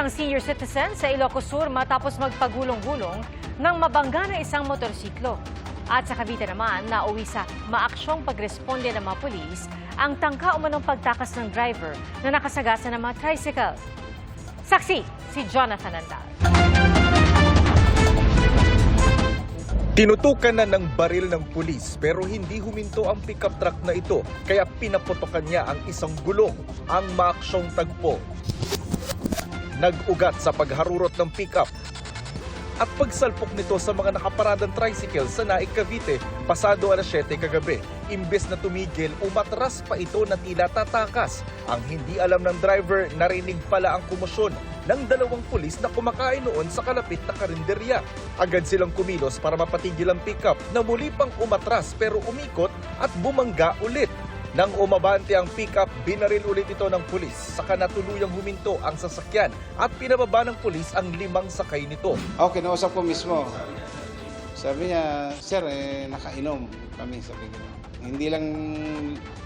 Isang senior citizen sa Ilocos Sur matapos magpagulong-gulong nang mabangga ng isang motorsiklo. At sa Cavite naman, nauwi sa maaksyong pagresponde ng mga pulis ang tangka umanong pagtakas ng driver na nakasagasa ng mga tricycle. Saksi, si Jonathan Andal. Tinutukan na ng baril ng pulis pero hindi huminto ang pickup truck na ito kaya pinaputokan niya ang isang gulong, ang maaksyong tagpo. Nag-ugat sa pagharurot ng pickup at pagsalpok nito sa mga nakaparadang tricycle sa Naik Cavite pasado alas 7 kagabi. Imbes na tumigil, umatras pa ito na tila tatakas. Ang hindi alam ng driver, narinig pala ang kumosyon ng dalawang pulis na kumakain noon sa kalapit na karinderya. Agad silang kumilos para mapatigil ang pickup na muli pang umatras pero umikot at bumangga ulit. Nang umabante ang pickup, binaril ulit ito ng pulis. Saka natuluyang huminto ang sasakyan at pinababa ng pulis ang limang sakay nito. Ako, kinausap ko mismo. Sabi niya, sir, eh, nakainom kami. Sabi ko. Hindi lang,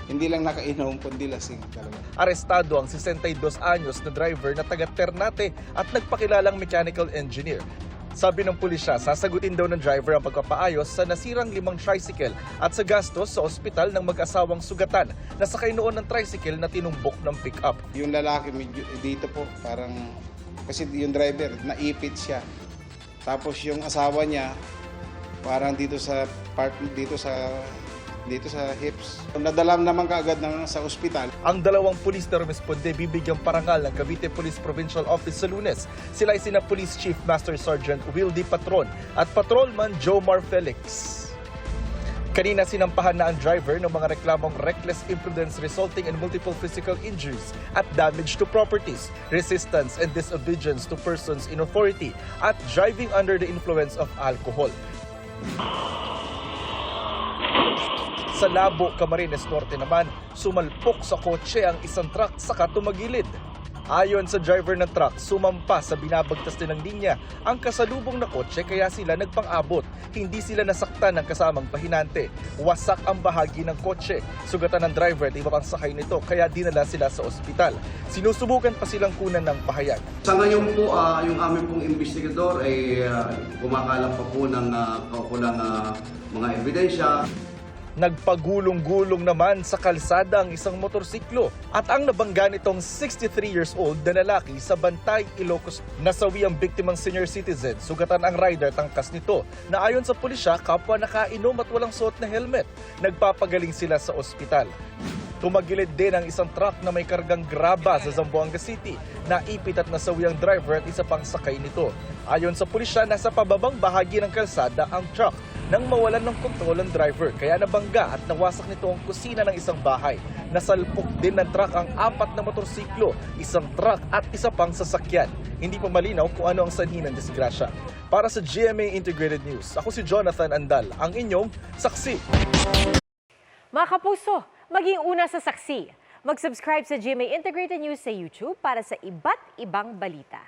hindi lang nakainom, kundi lasing talaga. Arestado ang 62 anyos na driver na taga Ternate at nagpakilalang mechanical engineer. Sabi ng pulisya, sasagutin daw ng driver ang pagpapaayos sa nasirang limang tricycle at sa gastos sa ospital ng mag-asawang sugatan na sakay noon ng tricycle na tinumbok ng pick-up. Yung lalaki medyo dito po, parang, kasi yung driver, naipit siya. Tapos yung asawa niya, parang dito sa part, dito sa, dito sa hips. Nadalam naman kaagad ng, sa ospital. Ang dalawang pulis na rumisponde bibigyang parangal ng Cavite Police Provincial Office sa lunes. Sila ay sina Police Chief Master Sergeant Will D. Patron at Patrolman Jomar Felix. Kanina sinampahan na ang driver ng mga reklamong reckless imprudence resulting in multiple physical injuries at damage to properties, resistance and disobedience to persons in authority at driving under the influence of alcohol. Sa Labo, Camarines Norte naman, sumalpok sa kotse ang isang truck saka tumagilid. Ayon sa driver ng truck, sumampa sa binabagtas din ng linya ang kasalubong na kotse kaya sila nagpang-abot. Hindi sila nasaktan ng kasamang pahinante. Wasak ang bahagi ng kotse. Sugatan ng driver at iba pang sakay nito kaya dinala sila sa ospital. Sinusubukan pa silang kunan ng pahayag. Sa ngayon po, ah, yung aming pong investigador ay ah, kumakalap pa po ng uh, kaukulang ah, mga ebidensya. Nagpagulong-gulong naman sa kalsada ang isang motorsiklo at ang nabangga nitong 63 years old na lalaki sa Bantay, Ilocos. Nasawi ang biktimang senior citizen, sugatan ang rider tangkas nito na ayon sa pulisya kapwa nakainom at walang suot na helmet. Nagpapagaling sila sa ospital. Tumagilid din ang isang truck na may kargang graba sa Zamboanga City. Naipit at nasawi ang driver at isa pang sakay nito. Ayon sa pulisya, nasa pababang bahagi ng kalsada ang truck nang mawalan ng kontrol ang driver kaya nabangga at nawasak nito ang kusina ng isang bahay. Nasalpok din ng truck ang apat na motorsiklo, isang truck at isa pang sasakyan. Hindi pa malinaw kung ano ang sanhi ng disgrasya. Para sa GMA Integrated News, ako si Jonathan Andal, ang inyong saksi. Mga kapuso, maging una sa saksi. Mag-subscribe sa GMA Integrated News sa YouTube para sa iba't ibang balita.